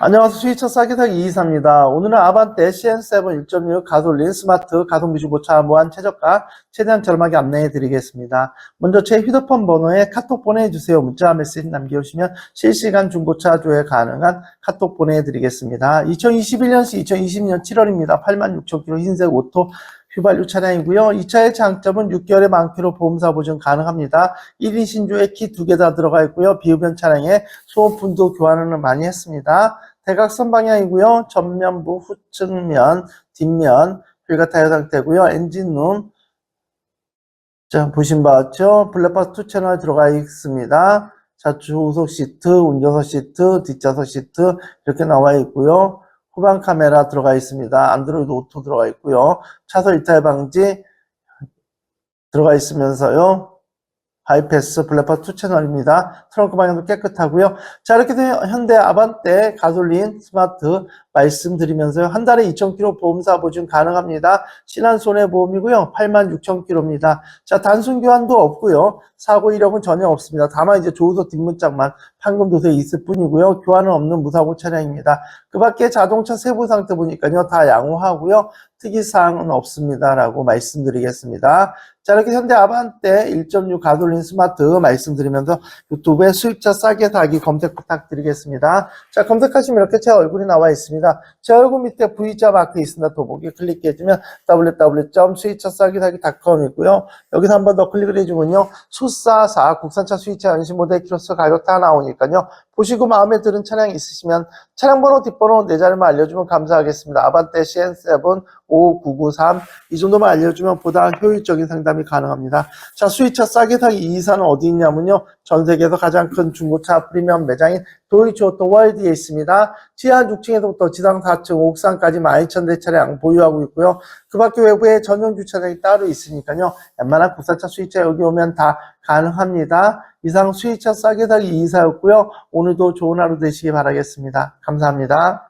안녕하세요. 수위차 싸게 사기 이이사입니다. 오늘은 아반떼 CN7 1.6 가솔린 스마트 가동비 중고차 무한 최저가 최대한 저렴하게 안내해 드리겠습니다. 먼저 제 휴대폰 번호에 카톡 보내주세요. 문자 메시지 남겨주시면 실시간 중고차 조회 가능한 카톡 보내드리겠습니다. 2021년 시 2020년 7월입니다. 86,000km 흰색 오토 휘발유 차량이고요. 이 차의 장점은 6개월의 만키로 보험사 보증 가능합니다. 1인 신조에 키 두 개 다 들어가 있고요. 비흡연 차량에 소모품도 교환을 많이 했습니다. 대각선 방향이고요. 전면부, 후측면, 뒷면, 휠과 타이어 상태고요. 엔진룸, 자, 보신 바와 같죠? 블랙박스 2 채널 들어가 있습니다. 좌측 시트, 운전석 시트, 뒷좌석 시트 이렇게 나와 있고요. 후방 카메라 들어가 있습니다. 안드로이드 오토 들어가 있고요. 차선 이탈 방지 들어가 있으면서요. 하이패스 블랙박스 2 채널입니다. 트렁크 방향도 깨끗하고요. 자 이렇게 되면 현대 아반떼 가솔린 스마트 말씀드리면서요. 한 달에 2,000km 보험사 보증 가능합니다. 신한 손해보험이고요. 86,000km입니다. 자 단순 교환도 없고요. 사고 이력은 전혀 없습니다. 다만 이제 조우석 뒷문짝만 판금 도서에 있을 뿐이고요. 교환은 없는 무사고 차량입니다. 그 밖에 자동차 세부 상태 보니까요. 다 양호하고요. 특이사항은 없습니다라고 말씀드리겠습니다. 자 이렇게 현대 아반떼 1.6 가솔린 스마트 말씀드리면서 유튜브에 수입차 싸게 사기 검색 부탁드리겠습니다. 자 검색하시면 이렇게 제 얼굴이 나와 있습니다. 제 얼굴 밑에 V자 마크 있습니다. 더보기 클릭해주면 www.수입차싸기사기.com이고요. 여기서 한 번 더 클릭을 해주면요. 수사사 국산차 수입차 연식 모델 키로수 가격 다 나오니까요. 보시고 마음에 드는 차량 있으시면 차량 번호 뒷번호 네 자리만 알려주면 감사하겠습니다. 아반떼 CN7 5993 이 정도만 알려주면 보다 효율적인 상담이 가능합니다. 자 수입차 싸게 사기 이사는 어디 있냐면요. 전 세계에서 가장 큰 중고차 프리미엄 매장인 도이치 오토 월드에 있습니다. 지하 6층에서부터 지상 4층, 옥상까지 12,000대 차량 보유하고 있고요. 그 밖에 외부에 전용 주차장이 따로 있으니까요. 웬만한 국산차 수입차 여기 오면 다 가능합니다. 이상 수입차 싸게 사기 이사였고요. 오늘도 좋은 하루 되시기 바라겠습니다. 감사합니다.